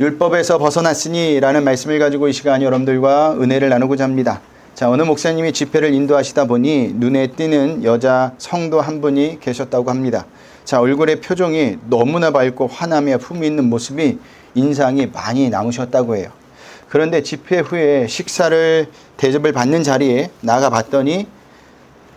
율법에서 벗어났으니 라는 말씀을 가지고 이 시간 여러분들과 은혜를 나누고자 합니다. 자, 어느 목사님이 집회를 인도하시다 보니 눈에 띄는 여자 성도 한 분이 계셨다고 합니다. 자, 얼굴의 표정이 너무나 밝고 화남에 품이 있는 모습이 인상이 많이 남으셨다고 해요. 그런데 집회 후에 식사를 대접을 받는 자리에 나가 봤더니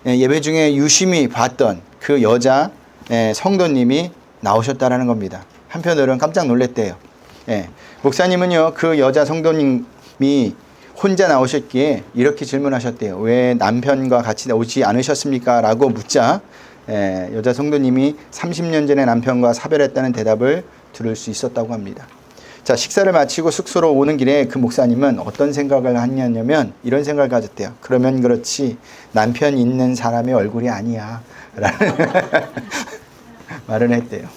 예, 예배 중에 유심히 봤던 그 여자 예, 성도님이 나오셨다라는 겁니다. 한편으로는 깜짝 놀랐대요. 예, 목사님은요 그 여자 성도님이 혼자 나오셨기에 이렇게 질문하셨대요. 왜 남편과 같이 오지 않으셨습니까? 라고 묻자 예, 여자 성도님이 30년 전에 남편과 사별했다는 대답을 들을 수 있었다고 합니다. 자, 식사를 마치고 숙소로 오는 길에 그 목사님은 어떤 생각을 했냐면 이런 생각을 가졌대요. 그러면 그렇지 남편 있는 사람의 얼굴이 아니야. 라는 말을 했대요.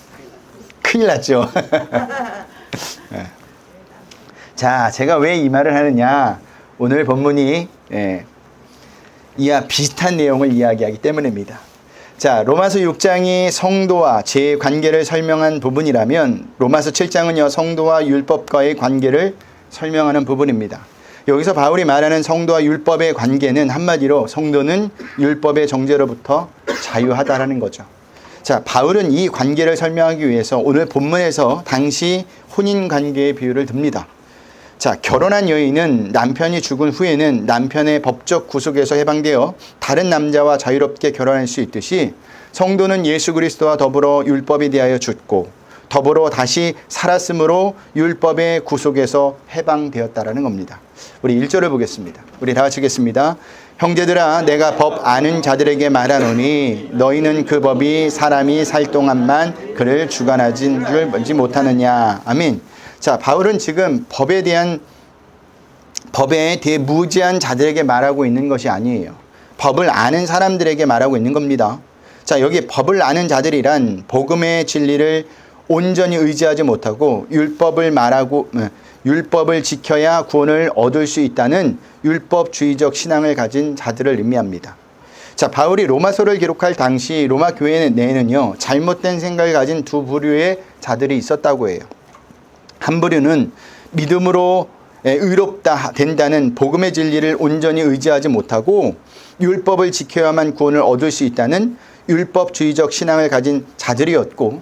큰일 났죠. 예. 자, 제가 왜 이 말을 하느냐. 오늘 본문이 예, 이와 비슷한 내용을 이야기하기 때문입니다. 자, 로마서 6장이 성도와 제 관계를 설명한 부분이라면 로마서 7장은요, 성도와 율법과의 관계를 설명하는 부분입니다. 여기서 바울이 말하는 성도와 율법의 관계는 한마디로 성도는 율법의 정죄로부터 자유하다라는 거죠. 자, 바울은 이 관계를 설명하기 위해서 오늘 본문에서 당시 혼인 관계의 비유를 듭니다. 자, 결혼한 여인은 남편이 죽은 후에는 남편의 법적 구속에서 해방되어 다른 남자와 자유롭게 결혼할 수 있듯이 성도는 예수 그리스도와 더불어 율법에 대하여 죽고 더불어 다시 살았으므로 율법의 구속에서 해방되었다라는 겁니다. 우리 1절을 보겠습니다. 우리 다 같이 읽겠습니다. 형제들아 내가 법 아는 자들에게 말하노니 너희는 그 법이 사람이 살 동안만 그를 주관하진 줄 못하느냐. 아멘. 자, 바울은 지금 법에 대한 법에 대해 무지한 자들에게 말하고 있는 것이 아니에요. 법을 아는 사람들에게 말하고 있는 겁니다. 자, 여기 법을 아는 자들이란 복음의 진리를 온전히 의지하지 못하고 율법을 말하고 율법을 지켜야 구원을 얻을 수 있다는 율법주의적 신앙을 가진 자들을 의미합니다. 자, 바울이 로마서를 기록할 당시 로마 교회 내에는요, 잘못된 생각을 가진 두 부류의 자들이 있었다고 해요. 한 부류는 믿음으로 의롭다 된다는 복음의 진리를 온전히 의지하지 못하고 율법을 지켜야만 구원을 얻을 수 있다는 율법주의적 신앙을 가진 자들이었고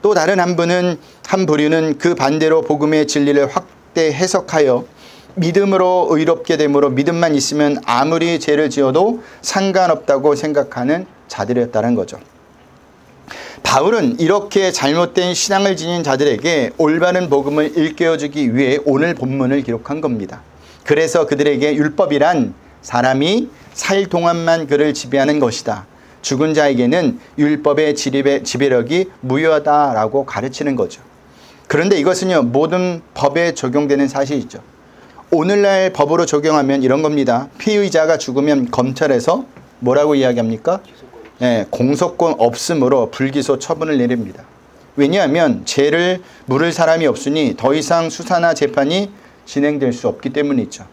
또 다른 한 분은 한 부류는 그 반대로 복음의 진리를 확대 해석하여 믿음으로 의롭게 되므로 믿음만 있으면 아무리 죄를 지어도 상관없다고 생각하는 자들이었다는 거죠. 바울은 이렇게 잘못된 신앙을 지닌 자들에게 올바른 복음을 일깨워주기 위해 오늘 본문을 기록한 겁니다. 그래서 그들에게 율법이란 사람이 살 동안만 그를 지배하는 것이다. 죽은 자에게는 율법의 지배력이 무효하다라고 가르치는 거죠. 그런데 이것은요, 모든 법에 적용되는 사실이죠. 오늘날 법으로 적용하면 이런 겁니다. 피의자가 죽으면 검찰에서 뭐라고 이야기합니까? 예, 공소권 없음으로 불기소 처분을 내립니다. 왜냐하면 죄를 물을 사람이 없으니 더 이상 수사나 재판이 진행될 수 없기 때문이죠.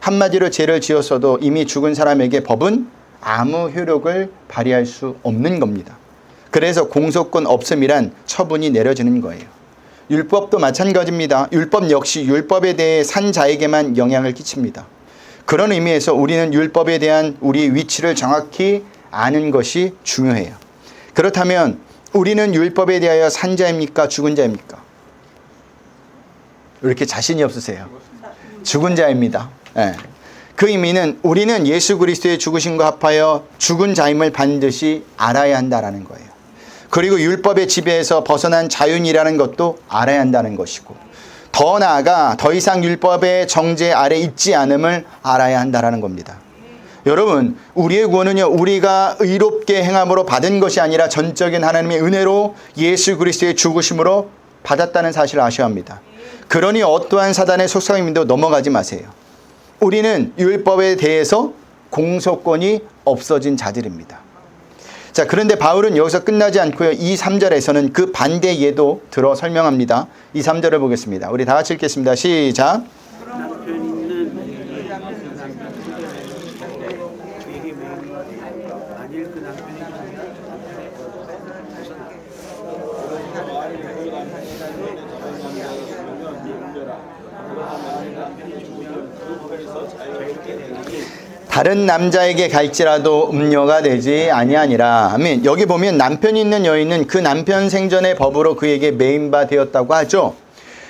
한마디로 죄를 지었어도 이미 죽은 사람에게 법은 아무 효력을 발휘할 수 없는 겁니다. 그래서 공소권 없음이란 처분이 내려지는 거예요. 율법도 마찬가지입니다. 율법 역시 율법에 대해 산 자에게만 영향을 끼칩니다. 그런 의미에서 우리는 율법에 대한 우리 위치를 정확히 아는 것이 중요해요. 그렇다면 우리는 율법에 대하여 산 자입니까? 죽은 자입니까? 왜 이렇게 자신이 없으세요? 죽은 자입니다. 네. 그 의미는 우리는 예수 그리스도의 죽으심과 합하여 죽은 자임을 반드시 알아야 한다라는 거예요. 그리고 율법의 지배에서 벗어난 자윤이라는 것도 알아야 한다는 것이고 더 나아가 더 이상 율법의 정죄 아래 있지 않음을 알아야 한다라는 겁니다. 여러분, 우리의 구원은요, 우리가 의롭게 행함으로 받은 것이 아니라 전적인 하나님의 은혜로 예수 그리스도의 죽으심으로 받았다는 사실을 아셔야 합니다. 그러니 어떠한 사단의 속삭임도 넘어가지 마세요. 우리는 율법에 대해서 공소권이 없어진 자들입니다. 자, 그런데 바울은 여기서 끝나지 않고요. 이 3절에서는 그 반대 예도 들어 설명합니다. 이 3절을 보겠습니다. 우리 다 같이 읽겠습니다. 시작. 남편 있는 죄에게 매이는 만일 그 남편이 다른 남자에게 갈지라도 음녀가 되지 아니하니라. 아멘. 여기 보면 남편이 있는 여인은 그 남편 생전의 법으로 그에게 매인바 되었다고 하죠.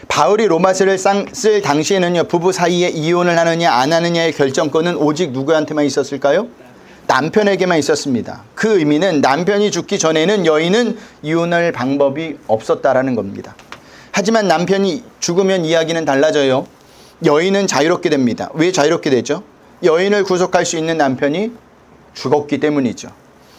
바울이 로마서를 쌍- 쓸 당시에는요 부부 사이에 이혼을 하느냐 안 하느냐의 결정권은 오직 누구한테만 있었을까요? 남편에게만 있었습니다. 그 의미는 남편이 죽기 전에는 여인은 이혼할 방법이 없었다라는 겁니다. 하지만 남편이 죽으면 이야기는 달라져요. 여인은 자유롭게 됩니다. 왜 자유롭게 되죠? 여인을 구속할 수 있는 남편이 죽었기 때문이죠.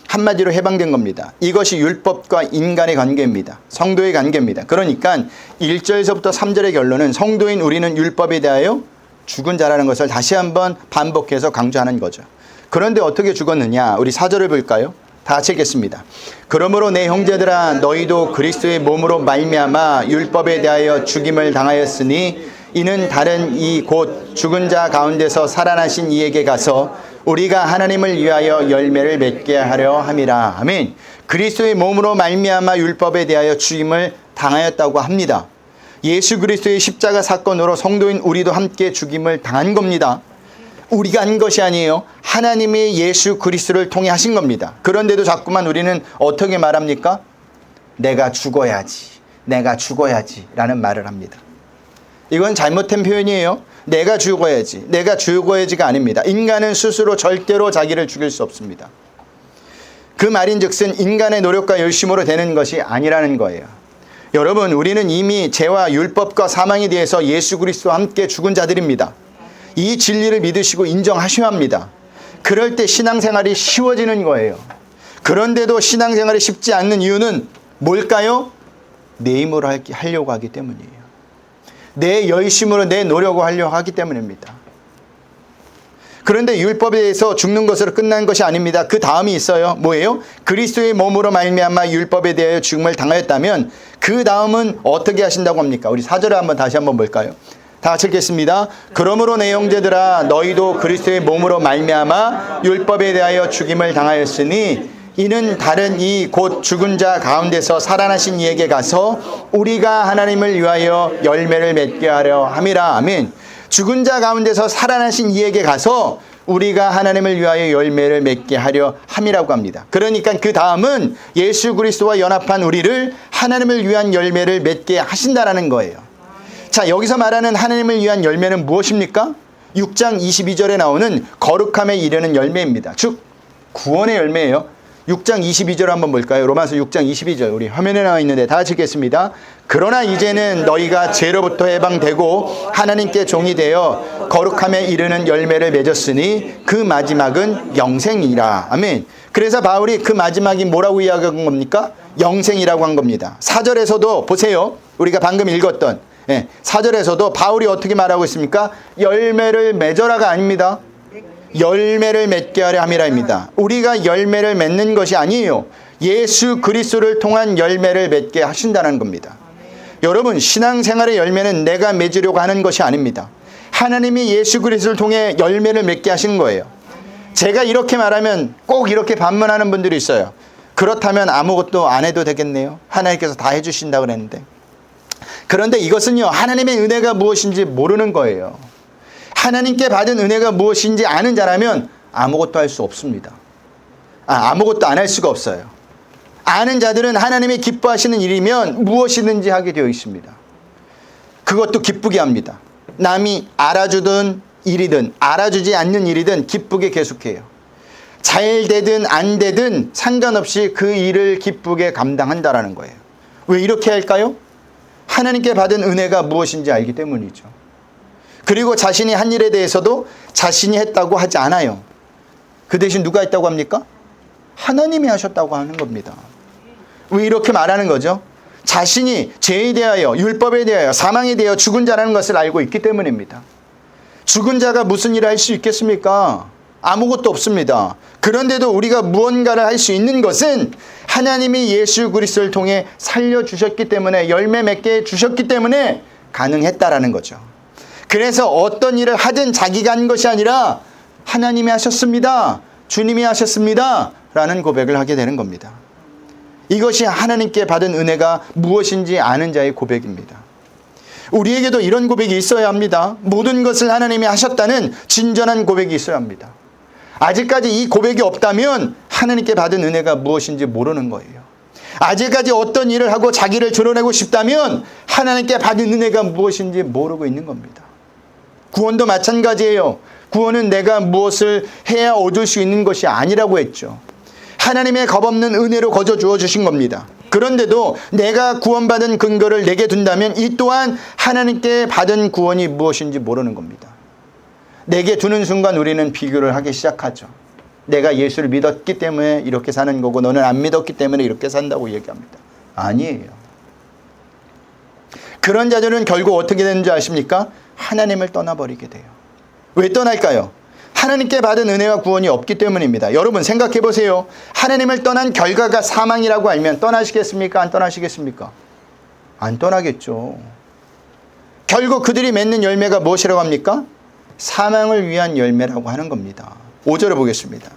한마디로 해방된 겁니다. 이것이 율법과 인간의 관계입니다. 성도의 관계입니다. 그러니까 1절에서부터 3절의 결론은 성도인 우리는 율법에 대하여 죽은 자라는 것을 다시 한번 반복해서 강조하는 거죠. 그런데 어떻게 죽었느냐? 우리 4절을 볼까요? 다 같이 읽겠습니다. 그러므로 내 형제들아 너희도 그리스도의 몸으로 말미암아 율법에 대하여 죽임을 당하였으니 이는 다른 이 곧 죽은 자 가운데서 살아나신 이에게 가서 우리가 하나님을 위하여 열매를 맺게 하려 함이라. 아멘. 그리스도의 몸으로 말미암아 율법에 대하여 죽임을 당하였다고 합니다. 예수 그리스도의 십자가 사건으로 성도인 우리도 함께 죽임을 당한 겁니다. 우리가 한 것이 아니에요. 하나님이 예수 그리스도를 통해 하신 겁니다. 그런데도 자꾸만 우리는 어떻게 말합니까? 내가 죽어야지. 내가 죽어야지. 라는 말을 합니다. 이건 잘못된 표현이에요. 내가 죽어야지. 내가 죽어야지가 아닙니다. 인간은 스스로 절대로 자기를 죽일 수 없습니다. 그 말인 즉슨 인간의 노력과 열심으로 되는 것이 아니라는 거예요. 여러분, 우리는 이미 죄와 율법과 사망에 대해서 예수 그리스도와 함께 죽은 자들입니다. 이 진리를 믿으시고 인정하셔야 합니다. 그럴 때 신앙생활이 쉬워지는 거예요. 그런데도 신앙생활이 쉽지 않는 이유는 뭘까요? 내 힘으로 할- 하려고 하기 때문이에요. 내 열심으로 내 노력을 하려고 하기 때문입니다. 그런데 율법에 대해서 죽는 것으로 끝난 것이 아닙니다. 그 다음이 있어요. 뭐예요? 그리스도의 몸으로 말미암아 율법에 대하여 죽음을 당하였다면 그 다음은 어떻게 하신다고 합니까? 우리 사절을 한번 다시 한번 볼까요? 다 같이 읽겠습니다. 그러므로 내 형제들아 너희도 그리스도의 몸으로 말미암아 율법에 대하여 죽임을 당하였으니 이는 다른 이 곧 죽은 자 가운데서 살아나신 이에게 가서 우리가 하나님을 위하여 열매를 맺게 하려 함이라 아멘. 죽은 자 가운데서 살아나신 이에게 가서 우리가 하나님을 위하여 열매를 맺게 하려 함이라고 합니다. 그러니까 그 다음은 예수 그리스도와 연합한 우리를 하나님을 위한 열매를 맺게 하신다라는 거예요. 자, 여기서 말하는 하나님을 위한 열매는 무엇입니까? 6장 22절에 나오는 거룩함에 이르는 열매입니다. 즉, 구원의 열매예요. 6장 22절 한번 볼까요? 로마서 6장 22절. 우리 화면에 나와 있는데 다 같이 읽겠습니다. 그러나 이제는 너희가 죄로부터 해방되고 하나님께 종이 되어 거룩함에 이르는 열매를 맺었으니 그 마지막은 영생이라. 아멘. 그래서 바울이 그 마지막이 뭐라고 이야기한 겁니까? 영생이라고 한 겁니다. 4절에서도 보세요. 우리가 방금 읽었던 예, 4절에서도 바울이 어떻게 말하고 있습니까? 열매를 맺어라가 아닙니다. 열매를 맺게 하려 함이라입니다. 우리가 열매를 맺는 것이 아니에요. 예수 그리스도를 통한 열매를 맺게 하신다는 겁니다. 여러분 신앙생활의 열매는 내가 맺으려고 하는 것이 아닙니다. 하나님이 예수 그리스도를 통해 열매를 맺게 하신 거예요. 제가 이렇게 말하면 꼭 이렇게 반문하는 분들이 있어요. 그렇다면 아무것도 안 해도 되겠네요. 하나님께서 다 해주신다 그랬는데. 그런데 이것은요 하나님의 은혜가 무엇인지 모르는 거예요. 하나님께 받은 은혜가 무엇인지 아는 자라면 아무것도 할 수 없습니다. 아, 아무것도 안 할 수가 없어요. 아는 자들은 하나님이 기뻐하시는 일이면 무엇이든지 하게 되어 있습니다. 그것도 기쁘게 합니다. 남이 알아주든 일이든 알아주지 않는 일이든 기쁘게 계속해요. 잘 되든 안 되든 상관없이 그 일을 기쁘게 감당한다라는 거예요. 왜 이렇게 할까요? 하나님께 받은 은혜가 무엇인지 알기 때문이죠. 그리고 자신이 한 일에 대해서도 자신이 했다고 하지 않아요. 그 대신 누가 했다고 합니까? 하나님이 하셨다고 하는 겁니다. 왜 이렇게 말하는 거죠? 자신이 죄에 대하여, 율법에 대하여, 사망에 대하여 죽은 자라는 것을 알고 있기 때문입니다. 죽은 자가 무슨 일을 할 수 있겠습니까? 아무것도 없습니다. 그런데도 우리가 무언가를 할 수 있는 것은 하나님이 예수 그리스도를 통해 살려 주셨기 때문에 열매 맺게 주셨기 때문에 가능했다라는 거죠. 그래서 어떤 일을 하든 자기가 한 것이 아니라 하나님이 하셨습니다. 주님이 하셨습니다. 라는 고백을 하게 되는 겁니다. 이것이 하나님께 받은 은혜가 무엇인지 아는 자의 고백입니다. 우리에게도 이런 고백이 있어야 합니다. 모든 것을 하나님이 하셨다는 진전한 고백이 있어야 합니다. 아직까지 이 고백이 없다면 하나님께 받은 은혜가 무엇인지 모르는 거예요. 아직까지 어떤 일을 하고 자기를 드러내고 싶다면 하나님께 받은 은혜가 무엇인지 모르고 있는 겁니다. 구원도 마찬가지예요. 구원은 내가 무엇을 해야 얻을 수 있는 것이 아니라고 했죠. 하나님의 겁없는 은혜로 거저 주어 주신 겁니다. 그런데도 내가 구원받은 근거를 내게 둔다면 이 또한 하나님께 받은 구원이 무엇인지 모르는 겁니다. 내게 두는 순간 우리는 비교를 하기 시작하죠. 내가 예수를 믿었기 때문에 이렇게 사는 거고 너는 안 믿었기 때문에 이렇게 산다고 얘기합니다. 아니에요. 그런 자들은 결국 어떻게 되는지 아십니까? 하나님을 떠나버리게 돼요. 왜 떠날까요? 하나님께 받은 은혜와 구원이 없기 때문입니다. 여러분 생각해 보세요. 하나님을 떠난 결과가 사망이라고 알면 떠나시겠습니까? 안 떠나시겠습니까? 안 떠나겠죠. 결국 그들이 맺는 열매가 무엇이라고 합니까? 사망을 위한 열매라고 하는 겁니다. 5절을 보겠습니다.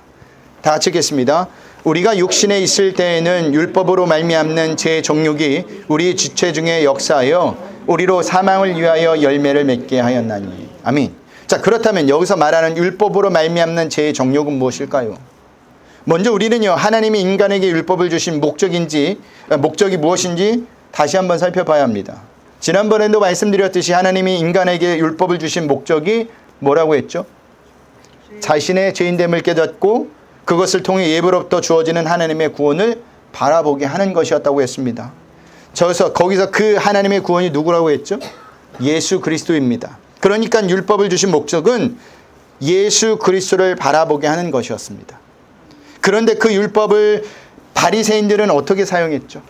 다 같이 읽겠습니다. 우리가 육신에 있을 때에는 율법으로 말미암는 제 정욕이 우리 지체 중에 역사하여 우리로 사망을 위하여 열매를 맺게 하였나니. 아멘. 자, 그렇다면 여기서 말하는 율법으로 말미암는 제 정욕은 무엇일까요? 먼저 우리는요, 하나님이 인간에게 율법을 주신 목적인지, 아, 목적이 무엇인지 다시 한번 살펴봐야 합니다. 지난번에도 말씀드렸듯이 하나님이 인간에게 율법을 주신 목적이 뭐라고 했죠? 자신의 죄인됨을 깨닫고 그것을 통해 예부로부터 주어지는 하나님의 구원을 바라보게 하는 것이었다고 했습니다. 저기서 거기서 그 하나님의 구원이 누구라고 했죠? 예수 그리스도입니다. 그러니까 율법을 주신 목적은 예수 그리스도를 바라보게 하는 것이었습니다. 그런데 그 율법을 바리새인들은 어떻게 사용했죠?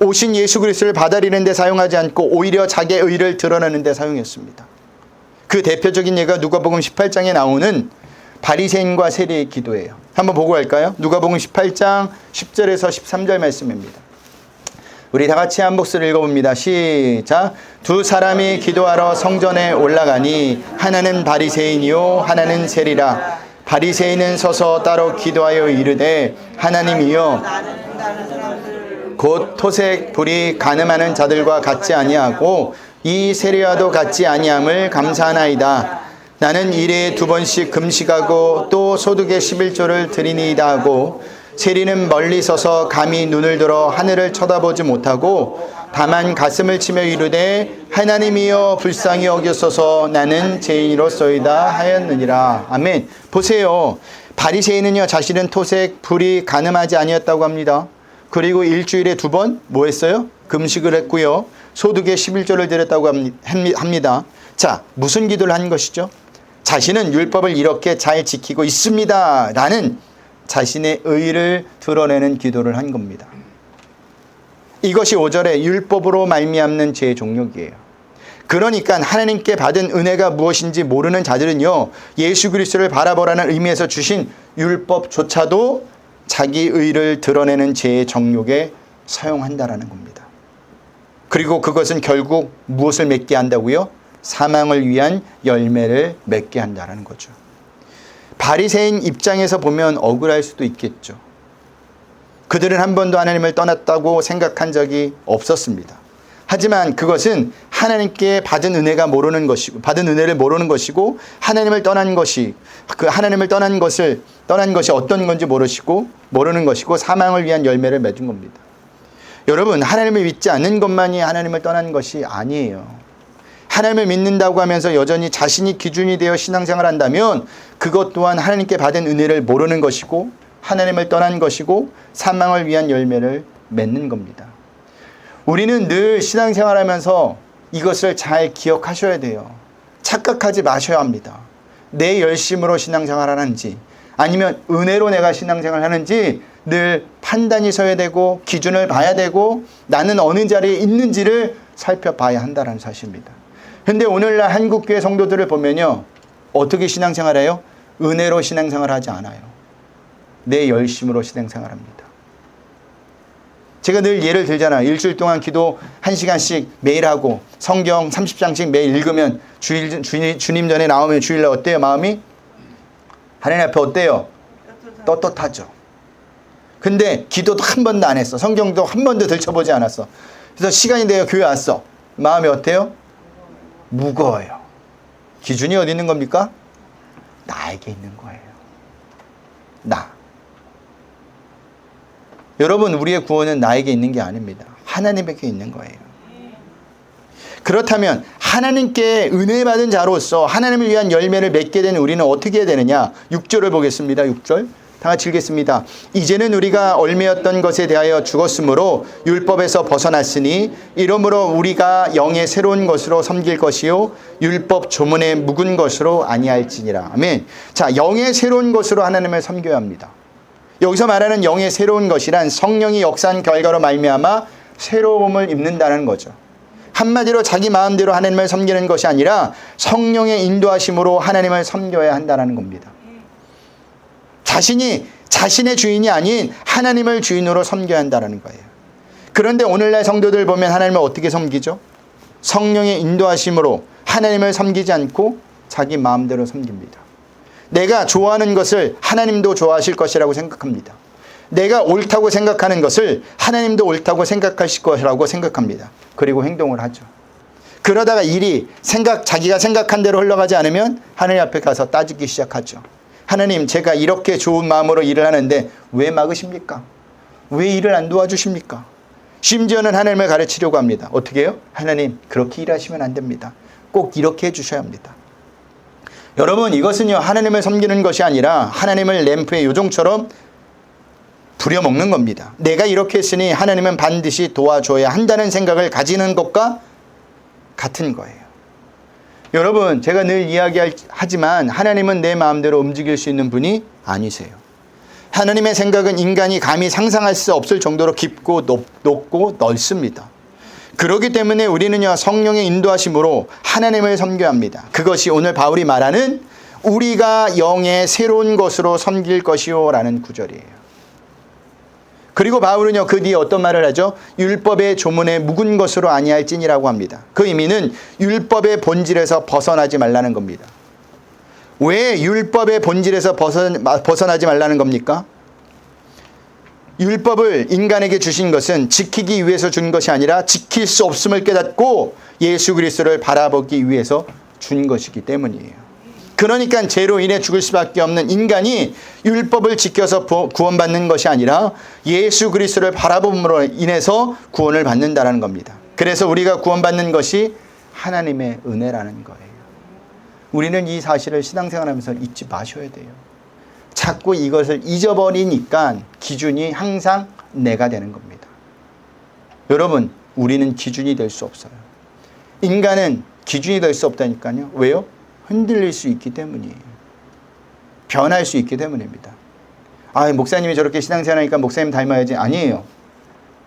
오신 예수 그리스도를 받아들이는 데 사용하지 않고 오히려 자기의 의를 드러내는 데 사용했습니다. 그 대표적인 예가 누가복음 18장에 나오는 바리새인과 세리의 기도예요. 한번 보고 갈까요? 누가복음 18장 10절에서 13절 말씀입니다. 우리 다 같이 한 목소리 읽어봅니다. 시작. 두 사람이 기도하러 성전에 올라가니 하나는 바리새인이요 하나는 세리라. 바리새인은 서서 따로 기도하여 이르되 하나님이여 곧 토색 불이 가늠하는 자들과 같지 아니하고 이 세리와도 같지 아니함을 감사하나이다. 나는 일에 두 번씩 금식하고 또 소득의 11조를 드리니이다 하고 세리는 멀리 서서 감히 눈을 들어 하늘을 쳐다보지 못하고 다만 가슴을 치며 이르되 하나님이여 불쌍히 여겨소서 나는 죄인이로소이다 하였느니라. 아멘. 보세요. 바리새인은요 자신은 토색 불이 가늠하지 아니었다고 합니다. 그리고 일주일에 두 번 뭐 했어요? 금식을 했고요. 소득의 11조를 드렸다고 합니다. 자, 무슨 기도를 한 것이죠? 자신은 율법을 이렇게 잘 지키고 있습니다. 라는 자신의 의를 드러내는 기도를 한 겁니다. 이것이 5절에 율법으로 말미암는 제 종력이에요. 그러니까 하나님께 받은 은혜가 무엇인지 모르는 자들은요. 예수 그리스도를 바라보라는 의미에서 주신 율법조차도 자기 의를 드러내는 제 정욕에 사용한다라는 겁니다. 그리고 그것은 결국 무엇을 맺게 한다고요? 사망을 위한 열매를 맺게 한다는 거죠. 바리새인 입장에서 보면 억울할 수도 있겠죠. 그들은 한 번도 하나님을 떠났다고 생각한 적이 없었습니다. 하지만 그것은 하나님께 받은 은혜가 모르는 것이고 받은 은혜를 모르는 것이고 하나님을 떠난 것이 그 하나님을 떠난 것을 떠난 것이 어떤 건지 모르시고 모르는 것이고 사망을 위한 열매를 맺은 겁니다. 여러분 하나님을 믿지 않는 것만이 하나님을 떠난 것이 아니에요. 하나님을 믿는다고 하면서 여전히 자신이 기준이 되어 신앙생활 한다면 그것 또한 하나님께 받은 은혜를 모르는 것이고 하나님을 떠난 것이고 사망을 위한 열매를 맺는 겁니다. 우리는 늘 신앙생활 하면서 이것을 잘 기억하셔야 돼요. 착각하지 마셔야 합니다. 내 열심으로 신앙생활 하는지 아니면 은혜로 내가 신앙생활 하는지 늘 판단이 서야 되고 기준을 봐야 되고 나는 어느 자리에 있는지를 살펴봐야 한다는 사실입니다. 근데 오늘날 한국교회 성도들을 보면요. 어떻게 신앙생활해요? 은혜로 신앙생활 하지 않아요. 내 열심으로 신앙생활 합니다. 제가 늘 예를 들잖아요. 일주일 동안 기도 1시간씩 매일 하고 성경 30장씩 매일 읽으면 주일, 주님, 주님 전에 나오면 주일날 어때요? 마음이? 하나님 앞에 어때요? 떳떳하죠. 근데 기도도 한 번도 안 했어. 성경도 한 번도 들춰보지 않았어. 그래서 시간이 되어 교회 왔어. 마음이 어때요? 무거워요. 기준이 어디 있는 겁니까? 나에게 있는 거예요. 나. 여러분, 우리의 구원은 나에게 있는 게 아닙니다. 하나님에게 있는 거예요. 그렇다면 하나님께 은혜 받은 자로서 하나님을 위한 열매를 맺게 된 우리는 어떻게 해야 되느냐? 6절을 보겠습니다. 6절. 다 같이 읽겠습니다. 이제는 우리가 얼매였던 것에 대하여 죽었으므로 율법에서 벗어났으니 이러므로 우리가 영의 새로운 것으로 섬길 것이요 율법 조문의 묵은 것으로 아니할지니라. 아멘. 자, 영의 새로운 것으로 하나님을 섬겨야 합니다. 여기서 말하는 영의 새로운 것이란 성령이 역사한 결과로 말미암아 새로움을 입는다는 거죠. 한마디로 자기 마음대로 하나님을 섬기는 것이 아니라 성령의 인도하심으로 하나님을 섬겨야 한다는 겁니다. 자신이 자신의 주인이 아닌 하나님을 주인으로 섬겨야 한다는 거예요. 그런데 오늘날 성도들 보면 하나님을 어떻게 섬기죠? 성령의 인도하심으로 하나님을 섬기지 않고 자기 마음대로 섬깁니다. 내가 좋아하는 것을 하나님도 좋아하실 것이라고 생각합니다. 내가 옳다고 생각하는 것을 하나님도 옳다고 생각하실 것이라고 생각합니다. 그리고 행동을 하죠. 그러다가 일이 생각 자기가 생각한 대로 흘러가지 않으면 하나님 앞에 가서 따지기 시작하죠. 하나님, 제가 이렇게 좋은 마음으로 일을 하는데 왜 막으십니까? 왜 일을 안 도와주십니까? 심지어는 하나님을 가르치려고 합니다. 어떻게 해요? 하나님, 그렇게 일하시면 안 됩니다. 꼭 이렇게 해주셔야 합니다. 여러분, 이것은요, 하나님을 섬기는 것이 아니라 하나님을 램프의 요종처럼 부려먹는 겁니다. 내가 이렇게 했으니 하나님은 반드시 도와줘야 한다는 생각을 가지는 것과 같은 거예요. 여러분, 제가 늘 이야기하지만 하나님은 내 마음대로 움직일 수 있는 분이 아니세요. 하나님의 생각은 인간이 감히 상상할 수 없을 정도로 깊고 높, 높고 넓습니다. 그렇기 때문에 우리는요, 성령의 인도하심으로 하나님을 섬겨야 합니다. 그것이 오늘 바울이 말하는 우리가 영의 새로운 것으로 섬길 것이요 라는 구절이에요. 그리고 바울은요 그 뒤에 어떤 말을 하죠? 율법의 조문에 묵은 것으로 아니할진이라고 합니다. 그 의미는 율법의 본질에서 벗어나지 말라는 겁니다. 왜 율법의 본질에서 벗어나지 말라는 겁니까? 율법을 인간에게 주신 것은 지키기 위해서 준 것이 아니라 지킬 수 없음을 깨닫고 예수 그리스도를 바라보기 위해서 준 것이기 때문이에요. 그러니까 죄로 인해 죽을 수밖에 없는 인간이 율법을 지켜서 구원받는 것이 아니라 예수 그리스도를 바라봄으로 인해서 구원을 받는다는 겁니다. 그래서 우리가 구원받는 것이 하나님의 은혜라는 거예요. 우리는 이 사실을 신앙생활하면서 잊지 마셔야 돼요. 자꾸 이것을 잊어버리니까 기준이 항상 내가 되는 겁니다. 여러분, 우리는 기준이 될 수 없어요. 인간은 기준이 될 수 없다니까요. 왜요? 흔들릴 수 있기 때문이에요. 변할 수 있기 때문입니다. 아, 목사님이 저렇게 신앙생활하니까 목사님 닮아야지. 아니에요.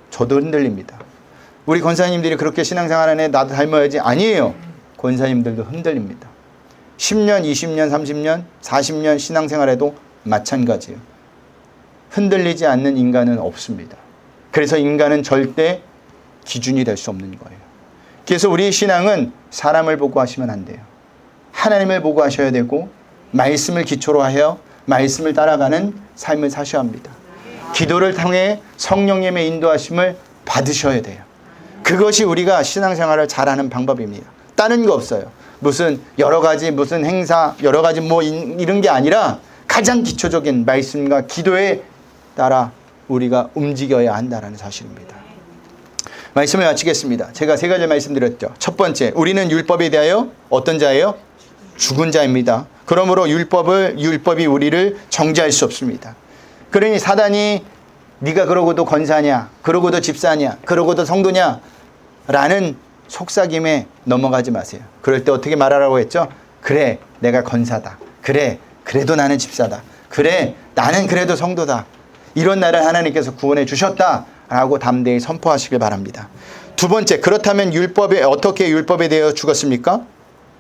저도 흔들립니다. 우리 권사님들이 그렇게 신앙생활하네 나도 닮아야지. 아니에요. 권사님들도 흔들립니다. 10년, 20년, 30년, 40년 신앙생활에도 마찬가지예요. 흔들리지 않는 인간은 없습니다. 그래서 인간은 절대 기준이 될 수 없는 거예요. 그래서 우리 신앙은 사람을 보고 하시면 안 돼요. 하나님을 보고 하셔야 되고 말씀을 기초로 하여 말씀을 따라가는 삶을 사셔야 합니다. 기도를 통해 성령님의 인도하심을 받으셔야 돼요. 그것이 우리가 신앙생활을 잘하는 방법입니다. 다른 거 없어요. 무슨 여러 가지 무슨 행사 여러 가지 뭐 이런 게 아니라 가장 기초적인 말씀과 기도에 따라 우리가 움직여야 한다는 사실입니다. 말씀을 마치겠습니다. 제가 세 가지 말씀드렸죠. 첫 번째, 우리는 율법에 대하여 어떤 자예요? 죽은 자입니다. 그러므로 율법을 율법이 우리를 정죄할 수 없습니다. 그러니 사단이 네가 그러고도 권사냐, 그러고도 집사냐, 그러고도 성도냐 라는 속삭임에 넘어가지 마세요. 그럴 때 어떻게 말하라고 했죠? 그래, 내가 권사다. 그래, 그래도 나는 집사다. 그래, 나는 그래도 성도다. 이런 나를 하나님께서 구원해 주셨다. 라고 담대히 선포하시길 바랍니다. 두 번째, 그렇다면 율법에, 어떻게 율법에 대해 죽었습니까?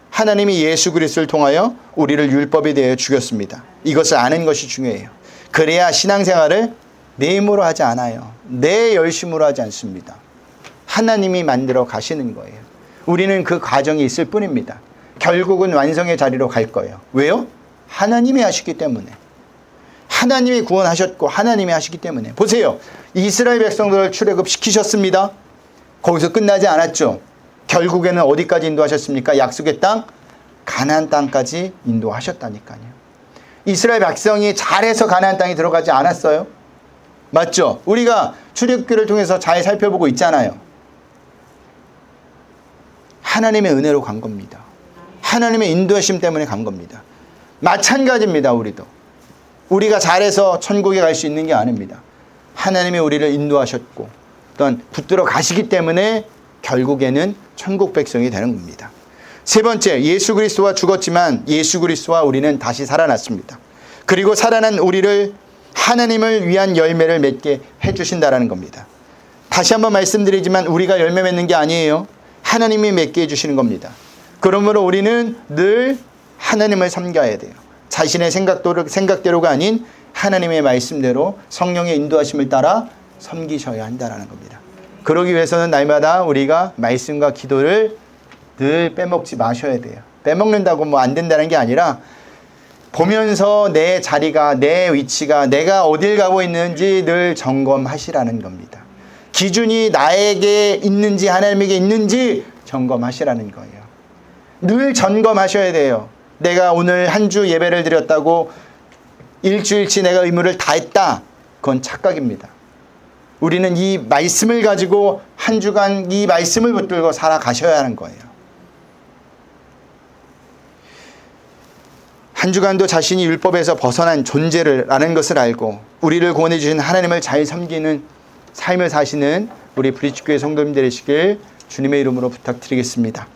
하나님이 예수 그리스도를 통하여 우리를 율법에 대해 죽였습니다. 이것을 아는 것이 중요해요. 그래야 신앙생활을 내 힘으로 하지 않아요. 내 열심으로 하지 않습니다. 하나님이 만들어 가시는 거예요. 우리는 그 과정이 있을 뿐입니다. 결국은 완성의 자리로 갈 거예요. 왜요? 하나님이 하시기 때문에. 하나님이 구원하셨고 하나님이 하시기 때문에. 보세요. 이스라엘 백성들을 출애굽 시키셨습니다. 거기서 끝나지 않았죠. 결국에는 어디까지 인도하셨습니까? 약속의 땅, 가나안 땅까지 인도하셨다니까요. 이스라엘 백성이 잘해서 가나안 땅에 들어가지 않았어요? 맞죠? 우리가 출애굽기를 통해서 잘 살펴보고 있잖아요. 하나님의 은혜로 간 겁니다. 하나님의 인도하심 때문에 간 겁니다. 마찬가지입니다, 우리도. 우리가 잘해서 천국에 갈 수 있는 게 아닙니다. 하나님이 우리를 인도하셨고 또한 붙들어 가시기 때문에 결국에는 천국 백성이 되는 겁니다. 세 번째, 예수 그리스도와 죽었지만 예수 그리스도와 우리는 다시 살아났습니다. 그리고 살아난 우리를 하나님을 위한 열매를 맺게 해 주신다라는 겁니다. 다시 한번 말씀드리지만 우리가 열매 맺는 게 아니에요. 하나님이 맺게 해 주시는 겁니다. 그러므로 우리는 늘 하나님을 섬겨야 돼요. 자신의 생각대로, 생각대로가 아닌 하나님의 말씀대로 성령의 인도하심을 따라 섬기셔야 한다는 겁니다. 그러기 위해서는 날마다 우리가 말씀과 기도를 늘 빼먹지 마셔야 돼요. 빼먹는다고 뭐 안 된다는 게 아니라 보면서 내 자리가, 내 위치가, 내가 어딜 가고 있는지 늘 점검하시라는 겁니다. 기준이 나에게 있는지 하나님에게 있는지 점검하시라는 거예요. 늘 점검하셔야 돼요. 내가 오늘 한 주 예배를 드렸다고 일주일치 내가 의무를 다 했다. 그건 착각입니다. 우리는 이 말씀을 가지고 한 주간 이 말씀을 붙들고 살아가셔야 하는 거예요. 한 주간도 자신이 율법에서 벗어난 존재를 라는 것을 알고 우리를 구원해 주신 하나님을 잘 섬기는 삶을 사시는 우리 브리치교회 성도님 되시길 주님의 이름으로 부탁드리겠습니다.